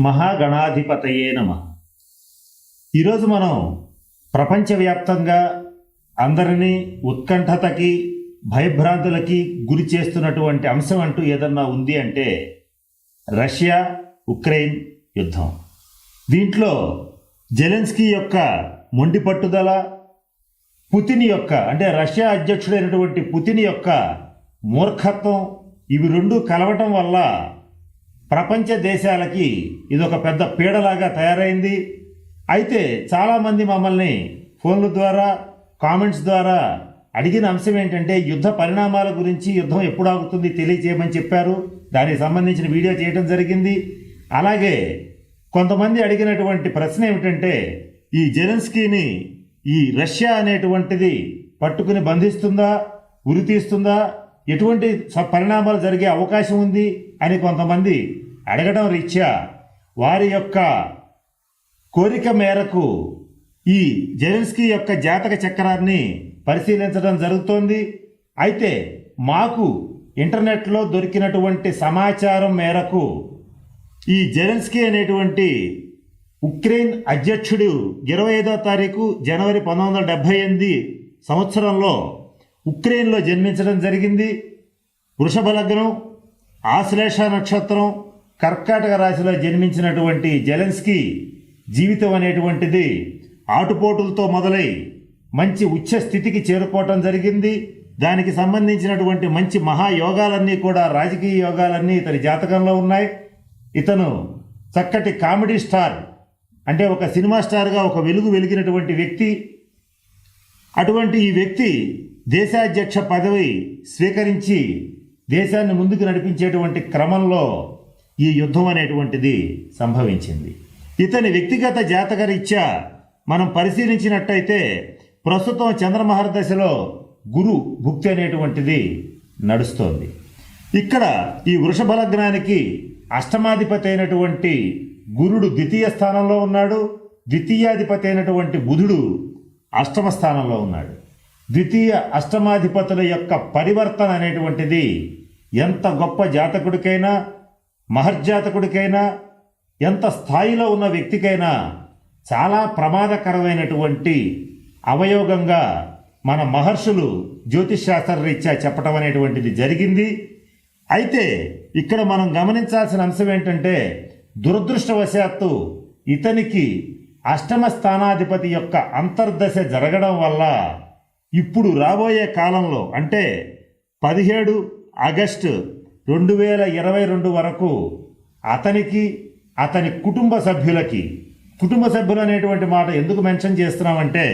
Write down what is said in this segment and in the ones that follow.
మహాగణాధిపతయే నమ. ఈరోజు మనం ప్రపంచవ్యాప్తంగా అందరినీ ఉత్కంఠతకి భయభ్రాంతులకి గురి చేస్తున్నటువంటి అంశం అంటూ ఏదన్నా ఉంది అంటే రష్యా ఉక్రెయిన్ యుద్ధం. దీంట్లో జెలెన్స్కీ యొక్క మొండి పట్టుదల పుతిన్ యొక్క అంటే రష్యా అధ్యక్షుడైనటువంటి పుతిన్ యొక్క మూర్ఖత్వం ఇవి రెండు కలవటం వల్ల ప్రపంచ దేశాలకి ఇది ఒక పెద్ద పీడలాగా తయారైంది. అయితే చాలామంది మమ్మల్ని ఫోన్ల ద్వారా కామెంట్స్ ద్వారా అడిగిన అంశం ఏంటంటే యుద్ధ పరిణామాల గురించి యుద్ధం ఎప్పుడు ఆగుతుంది తెలియజేయమని చెప్పారు. దానికి సంబంధించిన వీడియో చేయడం జరిగింది. అలాగే కొంతమంది అడిగినటువంటి ప్రశ్న ఏమిటంటే ఈ జెలెన్స్కీని ఈ రష్యా అనేటువంటిది పట్టుకుని బంధిస్తుందా ఉరితీస్తుందా ఎటువంటి పరిణామాలు జరిగే అవకాశం ఉంది అని కొంతమంది అడగడం రీత్యా వారి యొక్క కోరిక మేరకు ఈ జెలెన్స్కీ యొక్క జాతక చక్రాన్ని పరిశీలించడం జరుగుతోంది. అయితే మాకు ఇంటర్నెట్లో దొరికినటువంటి సమాచారం మేరకు ఈ జెలెన్స్కీ అనేటువంటి ఉక్రెయిన్ అధ్యక్షుడు ఇరవై ఐదో తారీఖు జనవరి పంతొమ్మిది వందల డెబ్బై ఎనిమిది సంవత్సరంలో ఉక్రెయిన్లో జన్మించడం జరిగింది. వృషభ లగ్నం ఆశ్లేష నక్షత్రం కర్కాటక రాశిలో జన్మించినటువంటి జెలెన్స్కీ జీవితం అనేటువంటిది ఆటుపోటులతో మొదలై మంచి ఉచ్చ స్థితికి చేరుకోవటం జరిగింది. దానికి సంబంధించినటువంటి మంచి మహాయోగాలన్నీ కూడా రాజకీయ యోగాలన్నీ ఇతని జాతకంలో ఉన్నాయి. ఇతను చక్కటి కామెడీ స్టార్ అంటే ఒక సినిమా స్టార్గా ఒక వెలుగు వెలిగినటువంటి వ్యక్తి. అటువంటి ఈ వ్యక్తి దేశాధ్యక్ష పదవి స్వీకరించి దేశాన్ని ముందుకు నడిపించేటువంటి క్రమంలో ఈ యుద్ధం అనేటువంటిది సంభవించింది. ఇతని వ్యక్తిగత జాతకరీత్యా మనం పరిశీలించినట్టయితే ప్రస్తుతం చంద్రమహర్ దశలో గురు భుక్తి అనేటువంటిది నడుస్తోంది. ఇక్కడ ఈ వృషభ లగ్నానికి అష్టమాధిపతి అయినటువంటి గురుడు ద్వితీయ స్థానంలో ఉన్నాడు. ద్వితీయాధిపతి అయినటువంటి బుధుడు అష్టమ స్థానంలో ఉన్నాడు. ద్వితీయ అష్టమాధిపతుల యొక్క పరివర్తన అనేటువంటిది ఎంత గొప్ప జాతకుడికైనా మహర్జాతకుడికైనా ఎంత స్థాయిలో ఉన్న వ్యక్తికైనా చాలా ప్రమాదకరమైనటువంటి అవయోగంగా మన మహర్షులు జ్యోతిష్శాస్త్ర రీత్యా చెప్పటం అనేటువంటిది జరిగింది. అయితే ఇక్కడ మనం గమనించాల్సిన అంశం ఏంటంటే దురదృష్టవశాత్తు ఇతనికి అష్టమ స్థానాధిపతి యొక్క అంతర్దశ జరగడం వల్ల ఇప్పుడు రాబోయే కాలంలో అంటే పదిహేడు ఆగస్టు రెండు వేల ఇరవై రెండు వరకు అతనికి అతని కుటుంబ సభ్యులకి కుటుంబ సభ్యులు అనేటువంటి మాట ఎందుకు మెన్షన్ చేస్తున్నామంటే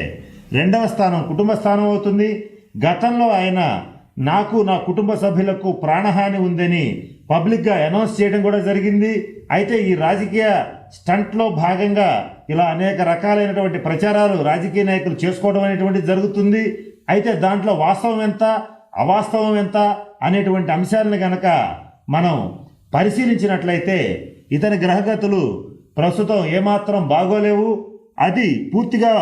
రెండవ స్థానం కుటుంబ స్థానం అవుతుంది. గతంలో ఆయన నాకు నా కుటుంబ సభ్యులకు ప్రాణహాని ఉందని పబ్లిక్గా అనౌన్స్ చేయడం కూడా జరిగింది. అయితే ఈ రాజకీయ స్టంట్లో భాగంగా ఇలా అనేక రకాలైనటువంటి ప్రచారాలు రాజకీయ నాయకులు చేసుకోవడం అనేటువంటిది జరుగుతుంది. అయితే దాంట్లో వాస్తవం ఎంత అవాస్తవం ఎంత అనేటువంటి అంశాలను గనక మనం పరిశీలించినట్లయితే ఇతని గ్రహగతులు ప్రస్తుతం ఏమాత్రం బాగోలేవు. అది పూర్తిగా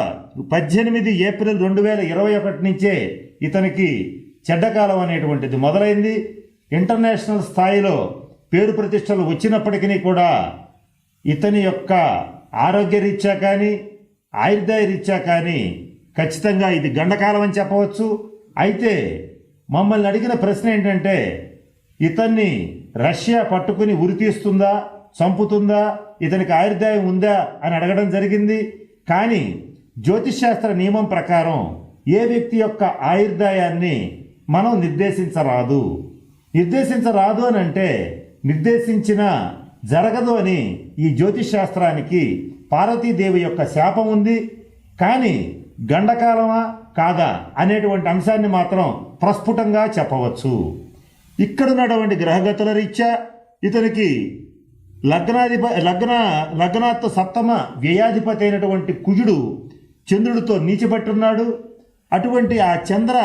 పద్దెనిమిది ఏప్రిల్ రెండు వేల ఇరవై ఒకటి నుంచే ఇతనికి చెడ్డకాలం అనేటువంటిది మొదలైంది. ఇంటర్నేషనల్ స్థాయిలో పేరు ప్రతిష్టలు వచ్చినప్పటికీ కూడా ఇతని యొక్క ఆరోగ్య రీత్యా కానీ ఆయుర్దాయ రీత్యా కానీ ఖచ్చితంగా ఇది గండకాలం అని చెప్పవచ్చు. అయితే మమ్మల్ని అడిగిన ప్రశ్న ఏంటంటే ఇతన్ని రష్యా పట్టుకుని ఉరి తీస్తుందా చంపుతుందా ఇతనికి ఆయుర్దాయం ఉందా అని అడగడం జరిగింది. కానీ జ్యోతిష్శాస్త్ర నియమం ప్రకారం ఏ వ్యక్తి యొక్క ఆయుర్దాయాన్ని మనం నిర్దేశించరాదు. నిర్దేశించరాదు అని అంటే నిర్దేశించిన జరగదు అని ఈ జ్యోతిష్ శాస్త్రానికి పార్వతీదేవి యొక్క శాపం ఉంది. కానీ గండకాలమా కాదా అనేటువంటి అంశాన్ని మాత్రం ప్రస్ఫుటంగా చెప్పవచ్చు. ఇక్కడున్నటువంటి గ్రహగతుల రీత్యా ఇతనికి లగ్నాధిప లగ్న లగ్నాత్వ సప్తమ వ్యయాధిపతి అయినటువంటి కుజుడు చంద్రుడితో నీచిపట్టున్నాడు అటువంటి ఆ చంద్ర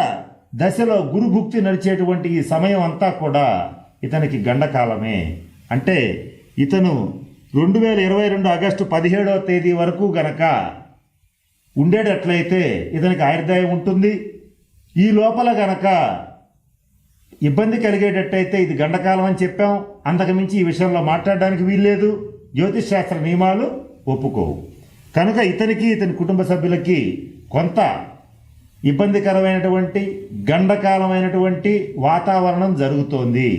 దశలో గురుభుక్తి నడిచేటువంటి ఈ సమయం అంతా కూడా ఇతనికి గండకాలమే. అంటే ఇతను రెండు వేల ఇరవై రెండు ఆగస్టు పదిహేడవ తేదీ వరకు గనక ఉండేటట్లయితే ఇతనికి ఆయుర్దాయం ఉంటుంది. ఈ లోపల గనక ఇబ్బంది కలిగేటట్టయితే ఇది గండకాలం అని చెప్పాం. అంతకుమించి ఈ విషయంలో మాట్లాడడానికి వీల్లేదు. జ్యోతిష్ శాస్త్ర నియమాలు ఒప్పుకోవు. కనుక ఇతనికి ఇతని కుటుంబ సభ్యులకి కొంత ఇబ్బందికరమైనటువంటి గండకాలమైనటువంటి వాతావరణం జరుగుతోంది.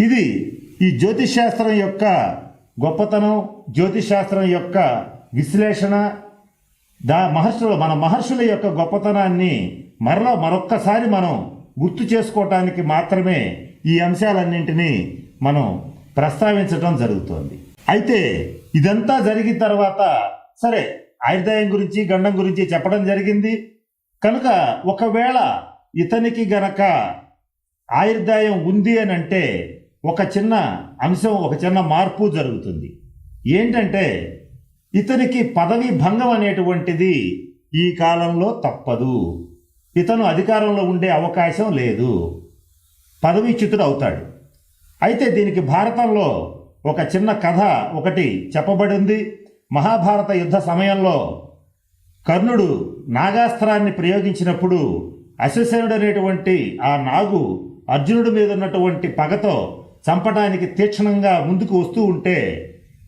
ఇది ఈ జ్యోతిష్ శాస్త్రం యొక్క గొప్పతనం జ్యోతిశాస్త్రం యొక్క విశ్లేషణ దా మహర్షుల మన మహర్షుల యొక్క గొప్పతనాన్ని మరలా మరొక్కసారి మనం గుర్తు చేసుకోవటానికి మాత్రమే ఈ అంశాలన్నింటినీ మనం ప్రస్తావించడం జరుగుతోంది. అయితే ఇదంతా జరిగిన తర్వాత సరే ఆయుర్దాయం గురించి గండం గురించి చెప్పడం జరిగింది. కనుక ఒకవేళ ఇతనికి గనక ఆయుర్దాయం ఉంది అని అంటే ఒక చిన్న అంశం ఒక చిన్న మార్పు జరుగుతుంది. ఏంటంటే ఇతనికి పదవి భంగం అనేటువంటిది ఈ కాలంలో తప్పదు. ఇతను అధికారంలో ఉండే అవకాశం లేదు. పదవీచ్యుతుడు అవుతాడు. అయితే దీనికి భారతంలో ఒక చిన్న కథ ఒకటి చెప్పబడింది. మహాభారత యుద్ధ సమయంలో కర్ణుడు నాగాస్త్రాన్ని ప్రయోగించినప్పుడు అశ్వసేనుడు అనేటువంటి ఆ నాగు అర్జునుడి మీద ఉన్నటువంటి పగతో చంపడానికి తీక్షణంగా ముందుకు వస్తూ ఉంటే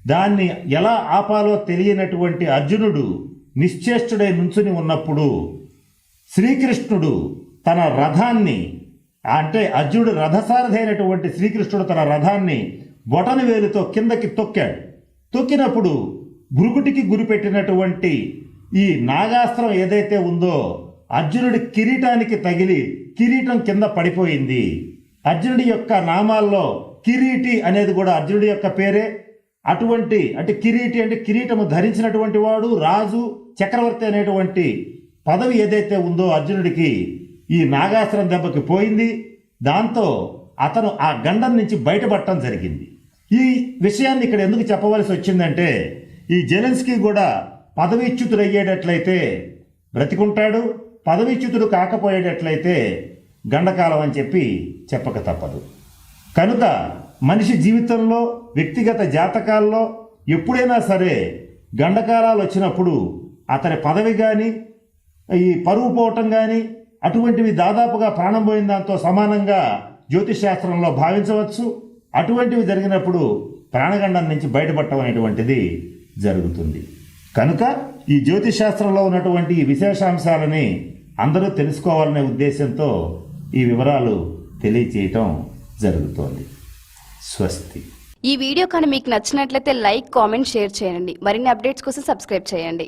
దాన్ని ఎలా ఆపాలో తెలియనటువంటి అర్జునుడు నిశ్చేష్టుడై నుంచుని ఉన్నప్పుడు శ్రీకృష్ణుడు తన రథాన్ని అంటే అర్జునుడు రథసారథి అయినటువంటి శ్రీకృష్ణుడు తన రథాన్ని బొటన వేలుతో కిందకి తొక్కాడు. తొక్కినప్పుడు భృగుటికి గురిపెట్టినటువంటి ఈ నాగాస్త్రం ఏదైతే ఉందో అర్జునుడి కిరీటానికి తగిలి కిరీటం కింద పడిపోయింది. అర్జునుడి యొక్క నామాల్లో కిరీటి అనేది కూడా అర్జునుడి యొక్క పేరే. అటువంటి అంటే కిరీటి అంటే కిరీటము ధరించినటువంటి వాడు రాజు చక్రవర్తి అనేటువంటి పదవి ఏదైతే ఉందో అర్జునుడికి ఈ నాగాస్త్రం దెబ్బకి పోయింది. దాంతో అతను ఆ గండం నుంచి బయటపడటం జరిగింది. ఈ విషయాన్ని ఇక్కడ ఎందుకు చెప్పవలసి వచ్చిందంటే ఈ జెలెన్స్కి కూడా పదవీచ్యుతుడయ్యేటట్లయితే బ్రతికుంటాడు పదవీచ్యుతుడు కాకపోయేటట్లయితే గండకాలం అని చెప్పి చెప్పక తప్పదు. కనుక మనిషి జీవితంలో వ్యక్తిగత జాతకాల్లో ఎప్పుడైనా సరే గండకాలాలు వచ్చినప్పుడు అతని పదవి కానీ ఈ పరువు పోవటం కానీ అటువంటివి దాదాపుగా ప్రాణం పోయిన దాంతో సమానంగా జ్యోతిష్ శాస్త్రంలో భావించవచ్చు. అటువంటివి జరిగినప్పుడు ప్రాణగండం నుంచి బయటపడటం అనేటువంటిది జరుగుతుంది. కనుక ఈ జ్యోతిశాస్త్రంలో ఉన్నటువంటి ఈ విశేషాంశాలని అందరూ తెలుసుకోవాలనే ఉద్దేశంతో ఈ వివరాలు తెలియచేయటం జరుగుతోంది. స్వస్తి. ఈ వీడియో కానీ మీకు నచ్చినట్లయితే లైక్ కామెంట్ షేర్ చేయండి. మరిన్ని అప్డేట్స్ కోసం సబ్స్క్రైబ్ చేయండి.